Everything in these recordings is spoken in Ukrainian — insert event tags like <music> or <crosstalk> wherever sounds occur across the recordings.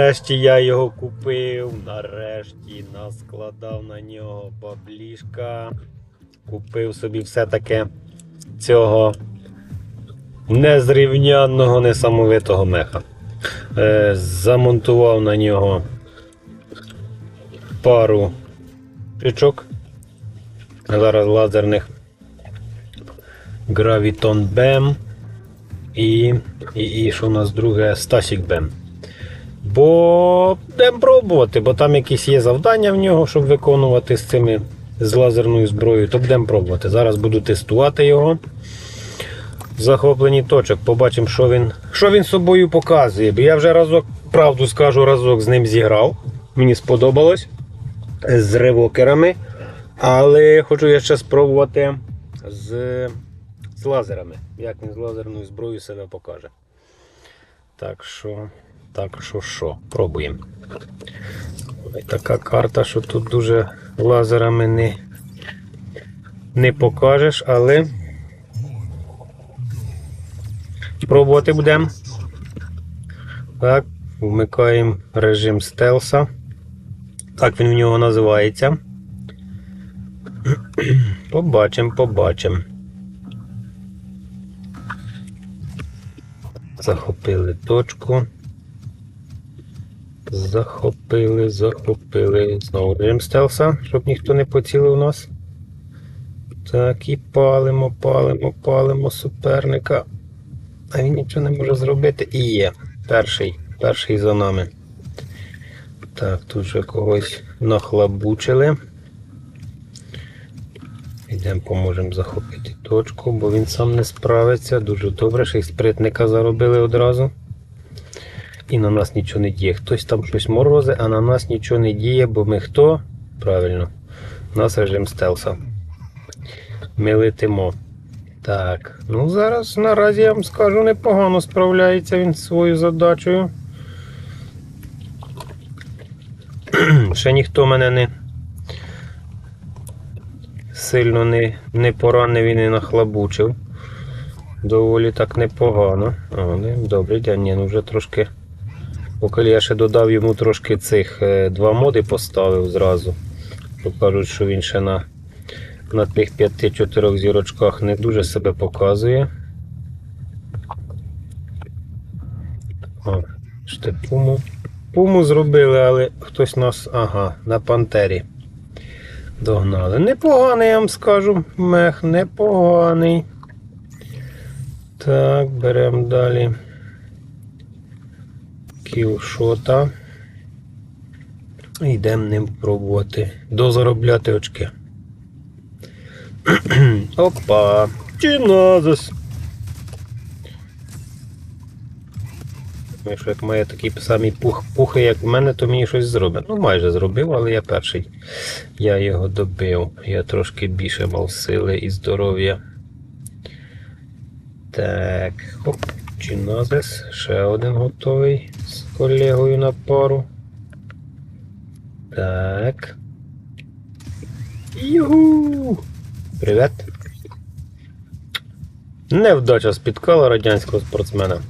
Нарешті я його купив, нарешті наскладав на нього баблішка. Купив собі все-таки цього незрівнянного, несамовитого меха. Е, замонтував на нього пару пічок. Зараз лазерних Graviton BEM і, і, і що у нас друге Stasic BEM. Бо будемо пробувати, бо там якісь є завдання в нього, щоб виконувати з цими з лазерною зброєю, то будемо пробувати. Зараз буду тестувати його. в Захопленні точок, побачимо, що він, що він собою показує. Бо я вже разок, правду скажу, разок з ним зіграв. Мені сподобалось з ревокерами. Але хочу я ще спробувати з, з лазерами. Як він з лазерною зброєю себе покаже. Так що, так що, що, пробуємо. Ой, Така карта, що тут дуже лазерами не, не покажеш, але пробувати будемо. Так, вмикаємо режим стелса. Так він в нього називається. <clears throat> Побачимо, побачимо. Захопили точку. Захопили, захопили. Знову режим стелса, щоб ніхто не поцілив нас. Так, і палимо, палимо, палимо суперника. А він нічого не може зробити. І є. Перший, перший за нами. Так, тут вже когось нахлабучили. Йдемо, поможемо захопити точку, бо він сам не справиться. Дуже добре, ще й спритника заробили одразу. І на нас нічого не діє. Хтось там щось морози, а на нас нічого не діє, бо ми хто? Правильно, у нас режим стелса. Ми летимо. Так, ну зараз наразі я вам скажу, непогано справляється він зі своєю задачею. <clears throat> Ще ніхто мене не сильно не, не поранив і не нахлабучив. Доволі так непогано. Але добре, дя, ні, ну вже трошки. Поки я ще додав йому трошки цих е, два моди поставив зразу. Кажуть, що він ще на, на тих 5-4 зірочках не дуже себе показує. О, ще пуму. Пуму зробили, але хтось нас. Ага, на пантері. Догнали. Непоганий, я вам скажу. Мех непоганий. Так, беремо далі. Кілшота. Йдемо ним пробувати. Дозаробляти очки. <clears throat> Опа! Чиназис. Якщо як має такі самі пух, пухи, як в мене, то мені щось зробить. Ну, майже зробив, але я перший. Я його добив. Я трошки більше мав сили і здоров'я. Так, хоп, чиназис. Ще один готовий з колегою на пару. Так. Югу! Привет. Невдача спіткала радянського спортсмена.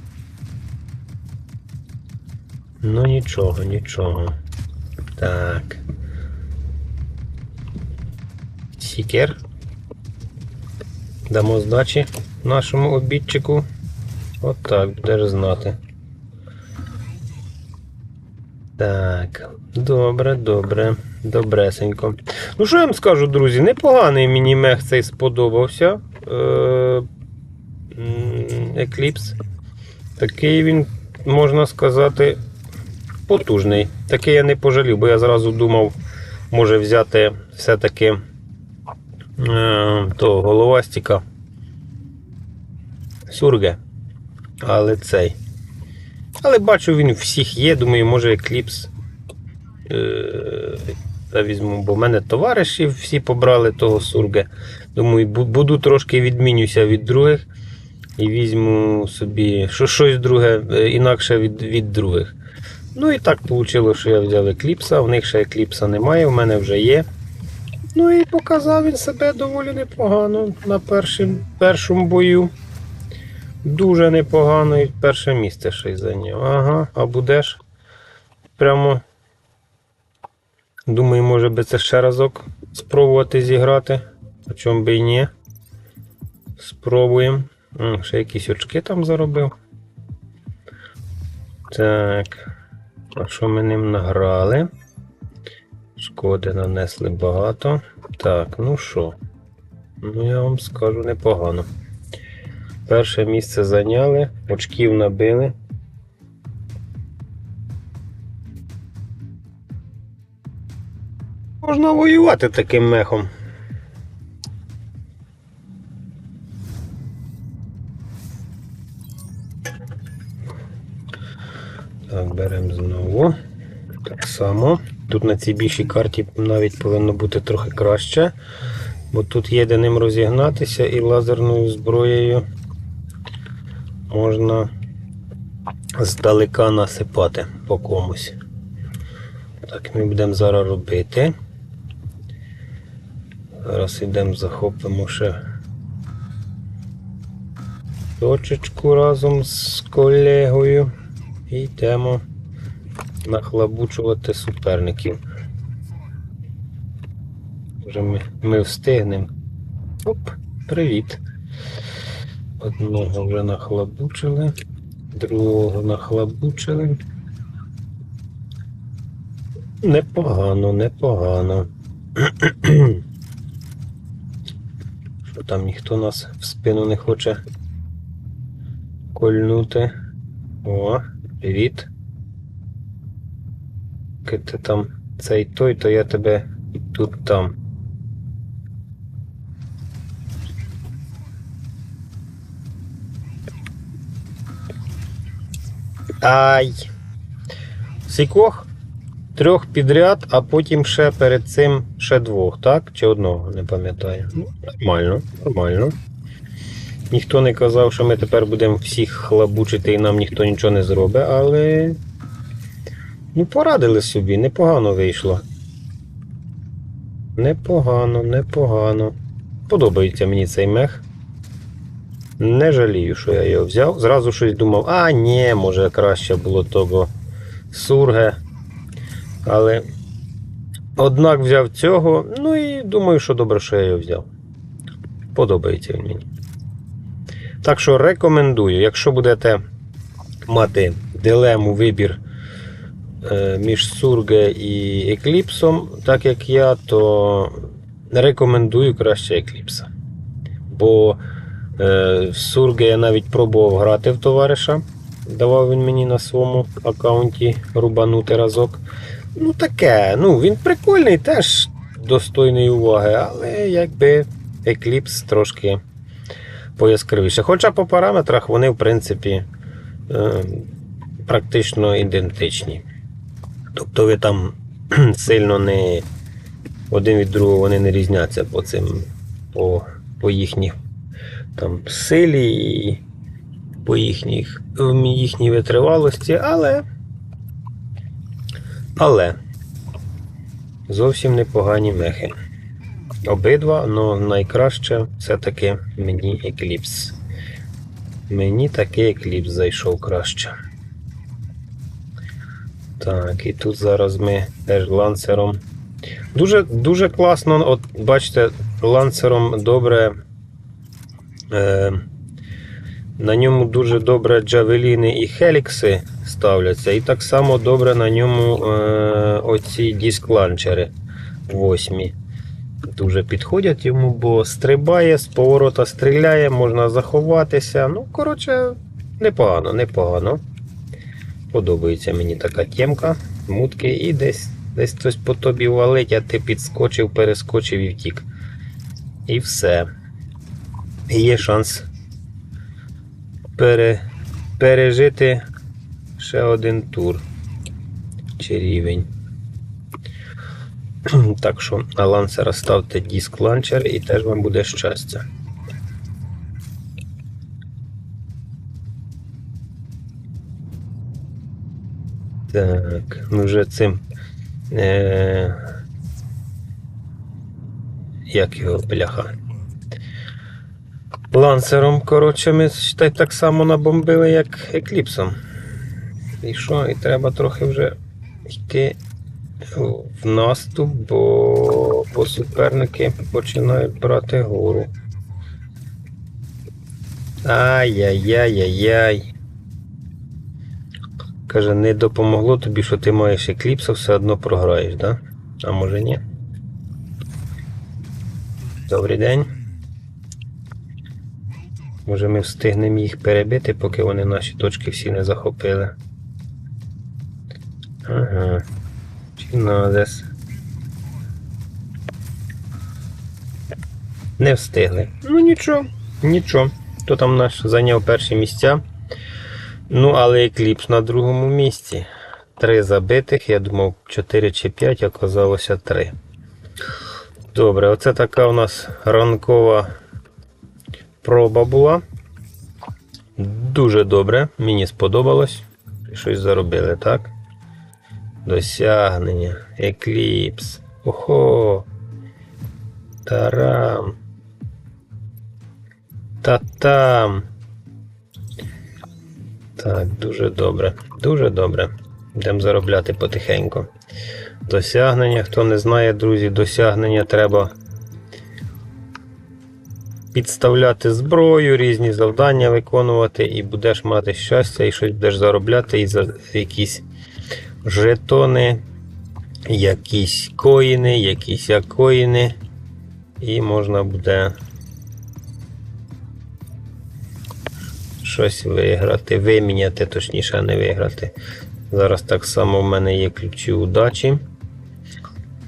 Ну нічого, нічого. Так. Сікер. Дамо здачі нашому обідчику. От так, будеш знати. Так, добре, добре, добресенько. Ну, що я вам скажу, друзі, непоганий мені мех цей сподобався. Е, Eclipse. Такий він, можна сказати, потужний. Такий я не пожалів, бо я зразу думав, може взяти все-таки е, того головастика. Сюрге. Але цей. Але бачу, він всіх є. Думаю, може Екліпс. Та візьму, бо в мене товариші всі побрали того сурге. Думаю, буду трошки відмінюся від других. І візьму собі що, щось друге, е, інакше від, від других. Ну і так вийшло, що я взяв екліпса. В них ще екліпса немає, в мене вже є. Ну і показав він себе доволі непогано на першим, першому бою. Дуже непогано і перше місце ще й зайняв. Ага, а будеш прямо. Думаю, може би це ще разок спробувати зіграти. А чому би і ні. Спробуємо. Ще якісь очки там заробив. Так. А що ми ним награли? Шкоди нанесли багато. Так, ну що? Ну, я вам скажу непогано. Перше місце зайняли, очків набили. Можна воювати таким мехом. Так, беремо знову. Так само. Тут на цій більшій карті навіть повинно бути трохи краще. Бо тут є де ним розігнатися і лазерною зброєю можна здалека насипати по комусь. Так, ми будемо зараз робити. Зараз йдемо, захопимо ще точечку разом з колегою і йдемо нахлабучувати суперників. Вже ми, ми встигнемо. Оп, привіт. Одного вже нахлабучили, другого нахлабучили. Непогано, непогано. <clears throat> Що там ніхто нас в спину не хоче кольнути. О, привіт. Ти там цей той, то я тебе тут там. Ай. Сікох? Трьох підряд, а потім ще перед цим ще двох, так? Чи одного, не пам'ятаю. Нормально, нормально. Ніхто не казав, що ми тепер будемо всіх хлабучити і нам ніхто нічого не зробить, але. Ну, порадили собі, непогано вийшло. Непогано, непогано. Подобається мені цей мех. Не жалію, що я його взяв. Зразу щось думав, а ні, може краще було того сурге. Але однак взяв цього, ну і думаю, що добре, що я його взяв. Подобається він мені. Так що рекомендую, якщо будете мати дилему вибір е, між Сурге і Екліпсом, так як я, то рекомендую краще Екліпса. Бо е, в Сурге я навіть пробував грати в товариша. Давав він мені на своєму аккаунті рубанути разок. Ну таке, ну він прикольний, теж достойний уваги, але якби Eclipse трошки пояскравіше. Хоча по параметрах вони, в принципі, е, практично ідентичні. Тобто ви там <clears throat> сильно не один від другого вони не різняться по цим, по, по їхній там силі і по їхніх, їхній витривалості, але але зовсім непогані мехи. Обидва, але найкраще все-таки мені Екліпс. Мені такий Екліпс зайшов краще. Так, і тут зараз ми теж ланцером. Дуже дуже класно, от бачите, ланцером добре. Е, на ньому дуже добре джавеліни і хелікси ставляться. І так само добре на ньому е, оці диск-ланчери восьмі. Дуже підходять йому, бо стрибає, з поворота стріляє, можна заховатися. Ну, коротше, непогано, непогано. Подобається мені така тємка, мутки, і десь десь хтось по тобі валить, а ти підскочив, перескочив і втік. І все. Є шанс пере, пережити ще один тур чи рівень. <clears throat> Так що на ланцера ставте диск ланчер і теж вам буде щастя. Так, ну вже цим. Е... Як його бляха? Лансером, коротше, ми так само набомбили, як екліпсом. І що? І треба трохи вже йти в наступ, бо, бо суперники починають брати гору. Ай-яй-яй-яй-яй. Каже, не допомогло тобі, що ти маєш екліпса, все одно програєш, да? А може ні? Добрий день. Може ми встигнемо їх перебити, поки вони наші точки всі не захопили. Ага. Чи надес. Не встигли. Ну нічого, нічого. Хто там наш зайняв перші місця. Ну, але екліпс на другому місці. Три забитих, я думав 4 чи 5, оказалося 3. Добре, оце така у нас ранкова проба була. Дуже добре, мені сподобалось. Щось заробили, так? Досягнення, екліпс. Охо. Тарам. Та-там. Так, дуже добре. Дуже добре. Йдемо заробляти потихеньку. Досягнення, хто не знає, друзі, досягнення треба підставляти зброю, різні завдання виконувати, і будеш мати щастя, і щось будеш заробляти, і за якісь жетони, якісь коїни, якісь акоїни. І можна буде щось виграти, виміняти, точніше, не виграти. Зараз так само в мене є ключі удачі.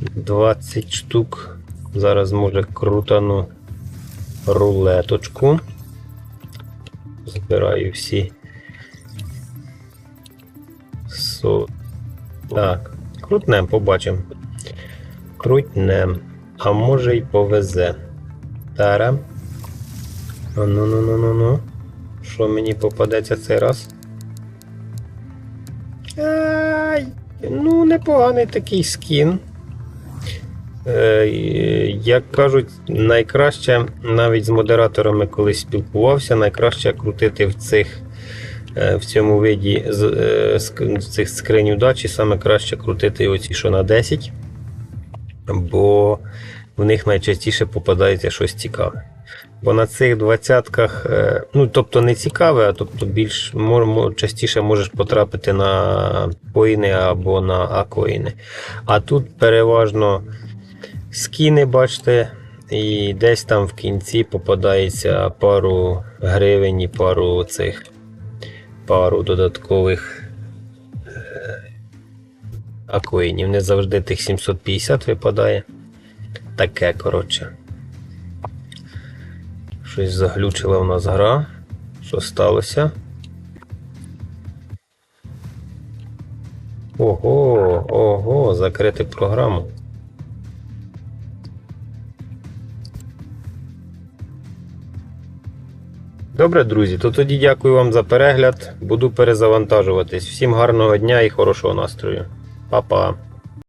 20 штук. Зараз може крутану рулеточку. Збираю всі. Со... Так, крутнем, побачимо. Крутнем. А може й повезе. Тара. Ну ну ну ну ну. Що мені попадеться цей раз? Ай, ну, непоганий такий скін. Е, як кажуть, найкраще, навіть з модераторами колись спілкувався, найкраще крутити в цих е, в цьому виді з, е, ск- цих скринь удачі, саме краще крутити оці, що на 10, бо в них найчастіше попадається щось цікаве. Бо на цих двадцятках, ну тобто не цікаве, а тобто більш частіше можеш потрапити на коїни або на акоїни. А тут переважно скіни, бачите, і десь там в кінці попадається пару гривень і пару цих пару додаткових е, акоїнів. Не завжди тих 750 випадає. Таке, коротше. Щось заглючила в нас гра. Що сталося? Ого, ого, закрити програму. Добре, друзі, то тоді дякую вам за перегляд. Буду перезавантажуватись. Всім гарного дня і хорошого настрою. Па-па.